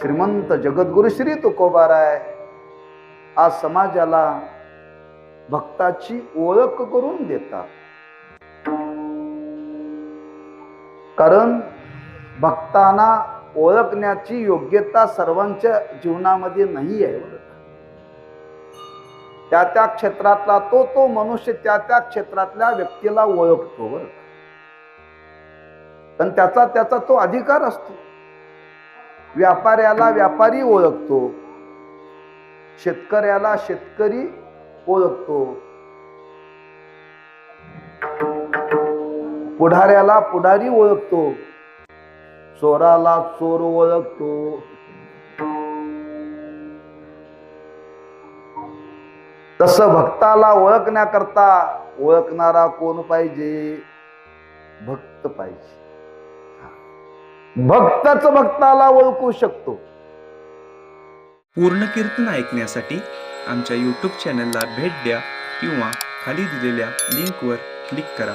श्रीमंत जगद्गुरु श्री तुकोबाराय आज समाजाला भक्ताची ओळख करून देतात. कारण भक्तांना ओळखण्याची योग्यता सर्वांच्या जीवनामध्ये नाही आहे त्या त्या क्षेत्रातला तो तो मनुष्य त्या त्या क्षेत्रातल्या व्यक्तीला ओळखतो बरं पण त्याचा त्याचा तो अधिकार असतो. व्यापाऱ्याला व्यापारी ओळखतो. शेतकऱ्याला शेतकरी ओळखतो. पुढाऱ्याला पुढारी ओळखतो. चोराला चोर ओळखतो. तसं भक्ताला ओळखण्याकरता ओळखणारा कोण पाहिजे? भक्त पाहिजे. भक्तच भक्ताला ओळखू शकतो. पूर्ण कीर्तन ऐकण्यासाठी आमच्या यूट्यूब चॅनलला भेट द्या किंवा खाली दिलेल्या लिंकवर क्लिक करा.